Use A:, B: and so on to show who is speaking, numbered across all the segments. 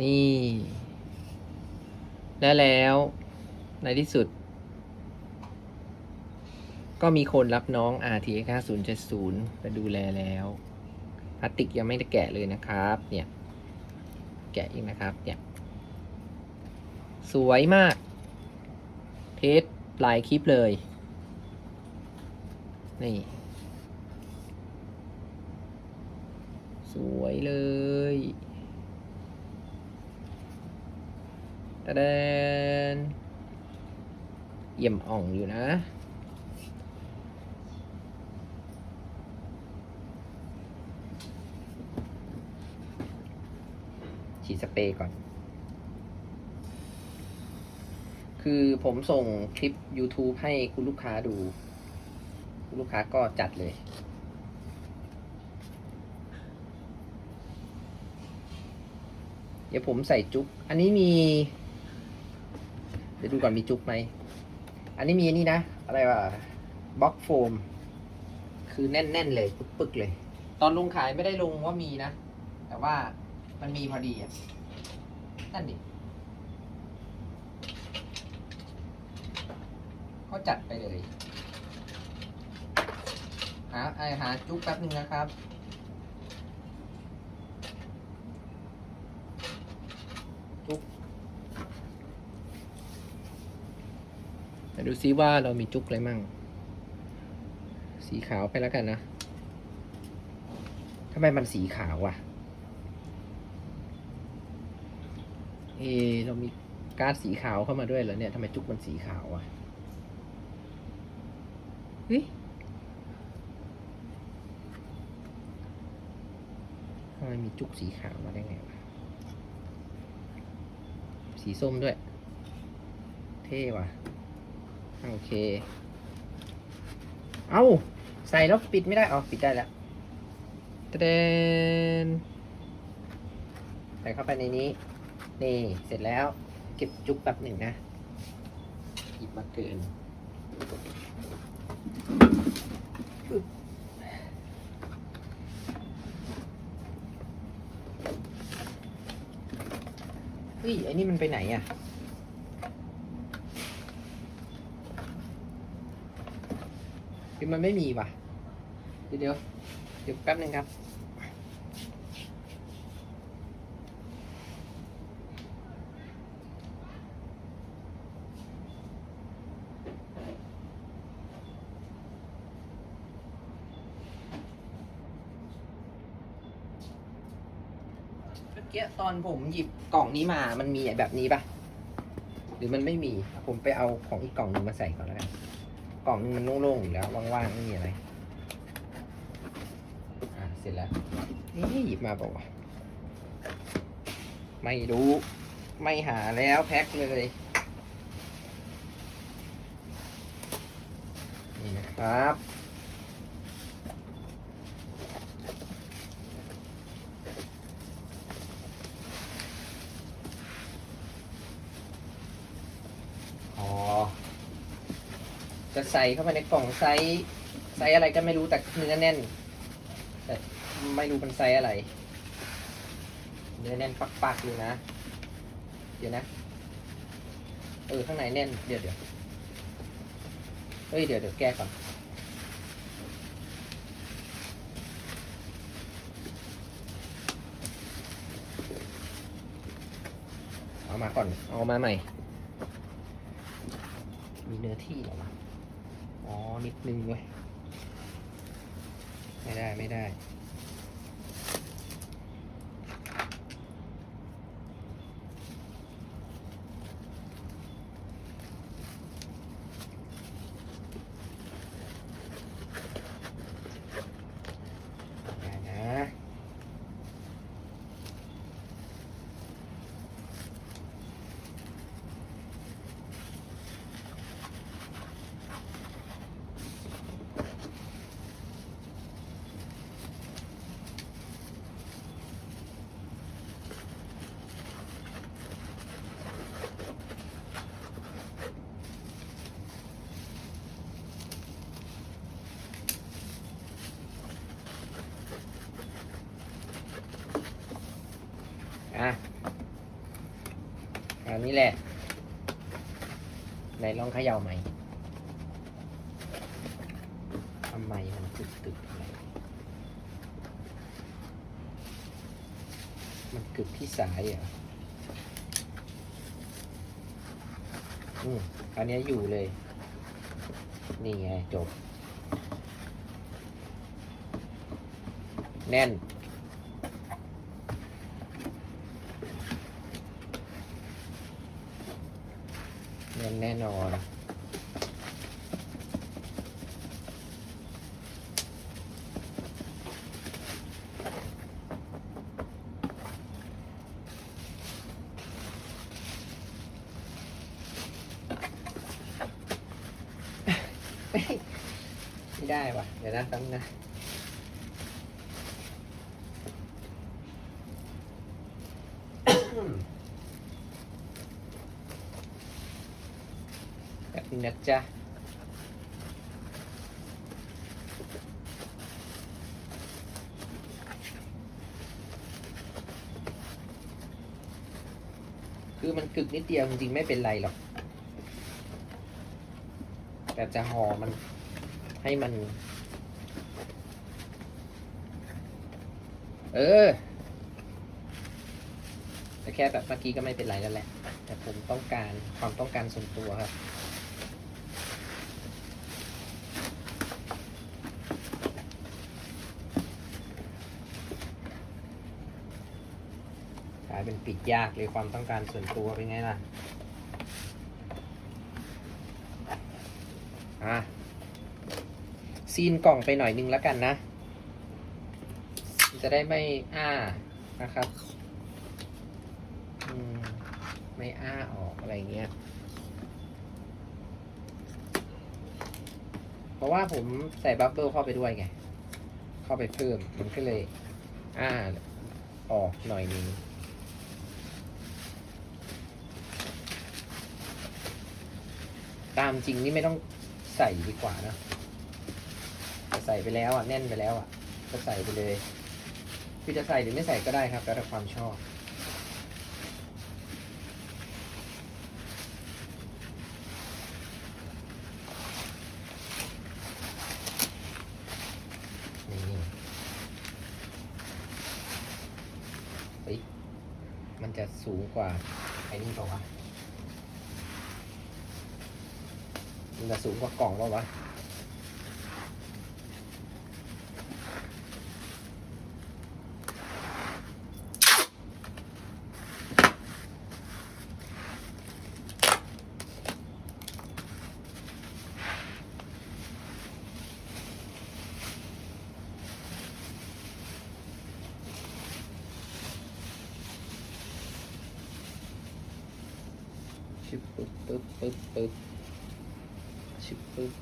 A: นี่ และแล้วในที่สุด ก็มีคนรับน้อง RTX 5070ไปดูแลแล้วพลาสติกยังไม่ได้แกะเลยนะครับ เนี่ย แกะอีกนะครับ เนี่ย สวยมาก เทสหลายคลิปเลย นี่ สวยเลย ตะเดนเยี่ยมอ่องอยู่นะ ฉีดสเปรย์ก่อน คือผมส่งคลิป YouTube ให้คุณลูกค้าดู คุณลูกค้าก็จัดเลยเดี๋ยวผมใส่จุ๊บ อันนี้มี เดี๋ยวดูก่อนมีจุ๊บไหม อันนี้มีนี่นะ อะไรวะบล็อกโฟม คือแน่น ๆ เลยปึกๆเลย ตอนลงขายไม่ได้ลงว่ามีนะ แต่ว่ามันมีพอดีอะ นั่นดิก็จัดไปเลย หาไอหาจุ๊บแป๊บนึงนะครับ จุ๊บมา ดูซิว่าเรามีจุกอะไรมั่ง สีขาวไปแล้วกันนะทำไมมันสีขาวอะ เอ เรามีการ์ดสีขาวเข้ามาด้วยเหรอเนี่ยทำไมจุกมันสีขาวอะเฮ้ยทำไมมีจุกสีขาวมาได้ไงวะ สีส้มด้วย เท่ว่ะ โอเค เอาใส่แล้วปิดไม่ได้เอาปิดได้แล้วตะเดนใส่เข้าไปในนี้ นี่เสร็จแล้ว เก็บจุกแป๊บหนึ่งนะหยิบมาเกินปึ๊บเฮ้ยไอ้นี่มันไปไหนอะ คือมันไม่มีว่ะ เดี๋ยวเดี๋ยวเดี๋ยวแป๊บหนึ่งครับ เมื่อกี้ตอนผมหยิบกล่องนี้มา มันมีแบบนี้ปะหรือมันไม่มี ผมไปเอาของอีกกล่องหนึงมาใส่ก่อนแล้วกัน กล่องนึงมันโล่งๆอยู่แล้วว่างๆไม่มีอะไรอะเสร็จแล้วนี่หยิบมาบอกว่าไม่รู้ไม่หาแล้วแพ็คเลยนี่นะครับ อ๋อ จะใส่เข้าไปในกล่องไซส์ไซส์อะไรก็ไม่รู้แต่เนื้อแน่น แต่ไม่รู้เป็นไซส์อะไร เนื้อแน่นปักๆเลยนะ เดี๋ยวนะ เออข้างในแน่น เดี๋ยวเดี๋ยวเฮ้ยเดี๋ยวเดี๋ยวแก้ก่อนเอามาก่อน เอามาใหม่ มีเนื้อที่เหรอวะ อ๋อนิดนึงเว้ยไม่ได้ไม่ได้ได้นะ อะอันนี้แหละไหนลองเขย่าใหม่ทำไมมันตึกตึกๆอะไรมันกึกที่สายเหรออืมอันนี้อยู่เลย นี่ไงจบ แน่น แน่นแน่นอน ไม่ได้ว่ะ เดี๋ยวนะแป๊บนึงนะ แป๊บ นะจ๊ะคือมันกึกนิดเดียวจริงๆไม่เป็นไรหรอก แต่จะห่อมันให้มัน เออ แต่แค่แบบเมื่อกี้ก็ไม่เป็นไรแล้วแหละ แต่ผมต้องการความต้องการส่วนตัวครับ กลายเปิดยากเลยความต้องการส่วนตัวเป็นไงล่ะอะซีนกล่องไปหน่อยนึงแล้วกันนะ จะได้ไม่อ้านะครับมไม่อ้าออกอะไรเงี้ย เพราะว่าผมใส่บับเบิลเข้าไปด้วยไง เข้าไปเพิ่ม มันก็เลย อ้าออกหน่อยนึง ตามจริงนี่ไม่ต้องใส่ดีกว่านะแต่ใส่ไปแล้วอะแน่นไปแล้วอะ ก็ใส่ไปเลยคือจะใส่หรือไม่ใส่ก็ได้ครับแล้วแต่ความชอบนี่มันจะสูงกว่าไอ้นี่เปล่าวะ มันจะสูงกว่ากล่องเปล่าวะชึบปึ๊บปึ๊บปึ๊บปึ๊บ ชึบปึ๊บ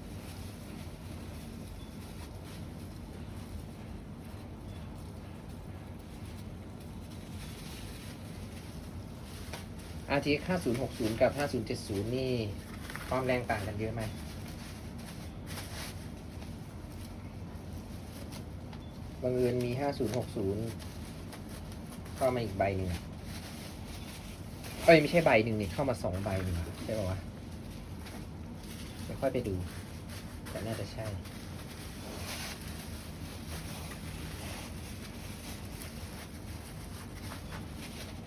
A: อาทีห้าศูนย์หกศูนย์กับห้าศูนย์เจ็ดศูนย์นี่ความแรงต่างกันเยอะไหมบังเอิญมีห้าศูนย์หกศูนย์เข้ามาอีกใบหนึ่งเอ้ยไม่ใช่ใบหนึ่งนี่เข้ามาสองใบหนึ่งใช่ป่าวะ ค่อยไปดู แต่น่าจะใช่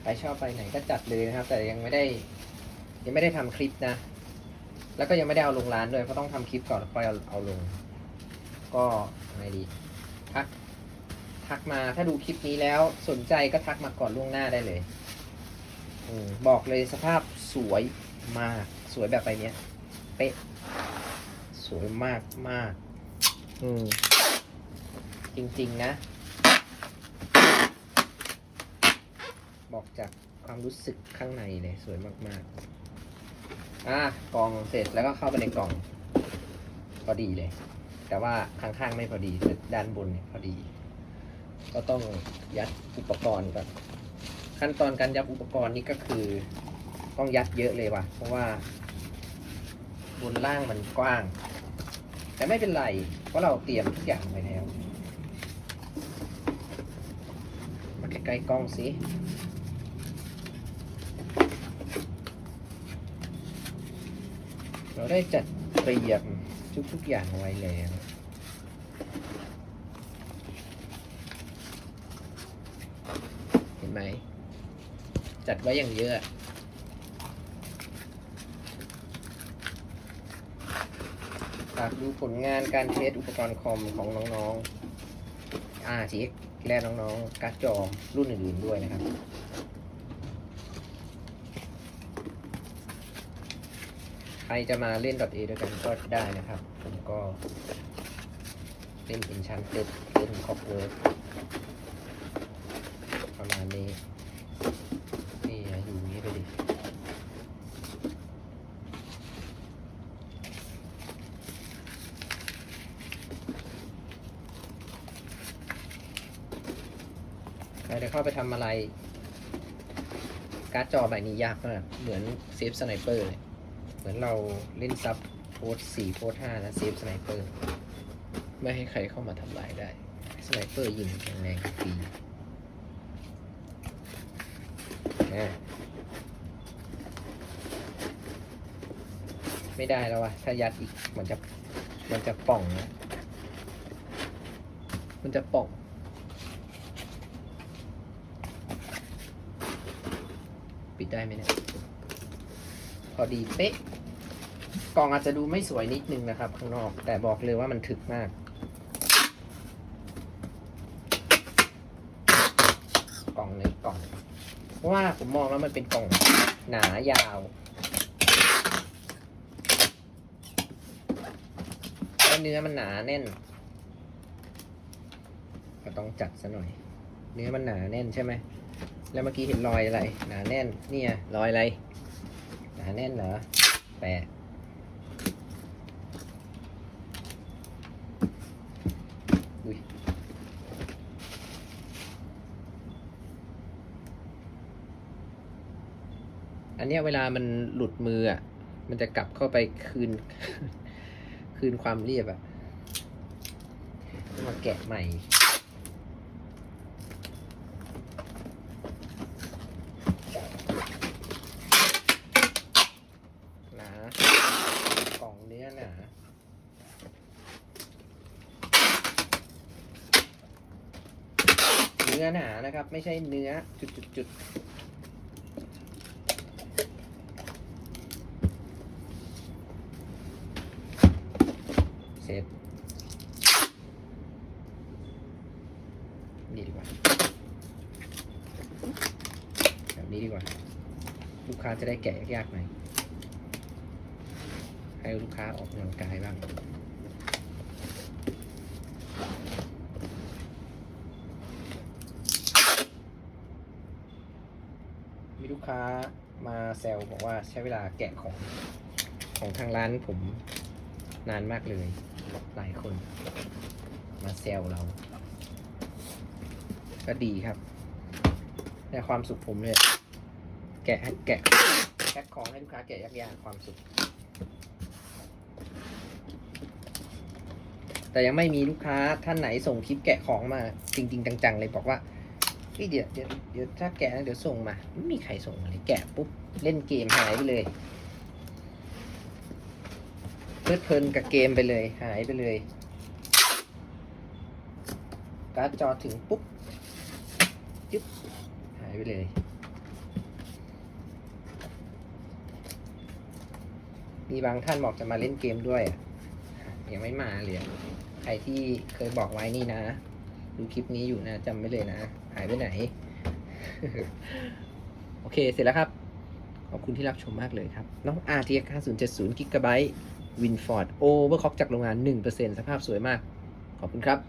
A: ใครชอบไปไหนก็จัดเลยนะครับ แต่ยังไม่ได้ ยังไม่ได้ทำคลิปนะ แล้วก็ยังไม่ได้เอาลงร้านด้วยเพราะต้องทำคลิปก่อนค่อยเอาเอาลง ก็ไงดีทักทักมาถ้าดูคลิปนี้แล้วสนใจก็ทักมาก่อนล่วงหน้าได้เลยอบอกเลยสภาพสวยมาก สวยแบบไปเนี้ย เป๊ะ สวยมากมากอืมจริง ๆ นะ บอกจากความรู้สึกข้างในเลยสวยมากๆอะกล่องเสร็จแล้วก็เข้าไปในกล่อง พอดีเลย แต่ว่าข้างๆไม่พอดีแต่ด้านบนเนี่ยพอดี ก็ต้องยัดอุปกรณ์ก่อนขั้นตอนการยัดอุปกรณ์นี่ก็คือต้องยัดเยอะเลยว่ะ เพราะว่าบนล่างมันกว้าง แต่ไม่เป็นไร เพราะเราเตรียมทุกอย่างไว้แล้วมาใกล้ๆกล้องสิเราได้จัดเตรียมทุกๆอย่างไว้แล้วเห็นไหม จัดไว้อย่างเยอะ ดูผลงานการเทสอุปกรณ์คอมของน้องๆ RTX และน้องๆการ์ดจอรุ่นอื่นๆด้วยนะครับใครจะมาเล่น .a ด้วยกันก็ได้นะครับ ผมก็เล่น Enchanted เล่น Clockwork ประมาณนี้อะอยู่อย่างนี้ไปดิ ใคร จะเข้าไปทำอะไร การ์ดจอใบนี้ยากมาก เหมือนเซฟสไนเปอร์เลย เหมือนเราเล่นซับโพสสี่โพสห้าแล้วเซฟสไนเปอร์ ไม่ให้ใครเข้ามาทำลายได้ สไนเปอร์ยิงแรงๆฟรีนะไม่ได้แล้ววะถ้ายัดอีกมันจะมันจะป่องนะมันจะป่อง ปิด ได้ไหมเนี่ย พอดีเป๊ะ กล่องอาจจะดูไม่สวยนิดนึงนะครับ ข้างนอก แต่บอกเลยว่ามันถึกมาก กล่องเลยกล่อง เพราะว่าผมมองแล้วมันเป็นกล่องหนายาวแล้วเนื้อมันหนาแน่น ก็ต้องจัดซะหน่อย เนื้อมันหนาแน่นใช่ไหม แล้วเมื่อกี้เห็นรอยอะไร หนาแน่นเนี่ยรอยอะไร หนาแน่นเหรอแปะอุ้ยอันนี้เวลามันหลุดมืออะ มันจะกลับเข้าไปคืน คืนความเรียบอะมาแกะใหม่ หนากล่องเนื้อหนา เนื้อหนานะครับ ไม่ใช่เนื้อจุดจุดจุดเสร็จนี่ดีกว่าแบบนี้ดีกว่า ลูกค้าจะได้แกะยากๆหน่อยให้ลูกค้าออกกำลังกายบ้าง มีลูก ค้ามาแซวบอกว่าใช้เวลาแกะของของทางร้านผมนานมากเลย หลายคน มาแซวเรา ก็ดีครับในความสุขผมเนี่ยแกะให้แกะแพ็คของให้ลูกค้าแกะยากๆความสุข แต่ยังไม่มีลูกค้าท่านไหนส่งคลิปแกะของมาจริง ๆ จังๆเลยบอกว่า เดี๋ยวเดี๋ยวเดี๋ยวถ้าแกะแล้วเดี๋ยวส่งมา ไม่มีใครส่งเลยแกะปุ๊บ เล่นเกมหายไปเลยเพลิดเพลินกับเกมไปเลยหายไปเลย การ์ดจอถึงปุ๊บจึ๊บหายไปเลยมีบางท่านบอกจะมาเล่นเกมด้วยอะยังไม่มาเลยใครที่เคยบอกไว้นี่นะ ดูคลิปนี้อยู่นะจำไม่เลยนะ หายไปไหน โอเคเสร็จแล้วครับ ขอบคุณที่รับชมมากเลยครับ น้อง RTX 5070 GB Winford Overclock จากโรงงาน 1%สภาพสวยมาก ขอบคุณครับ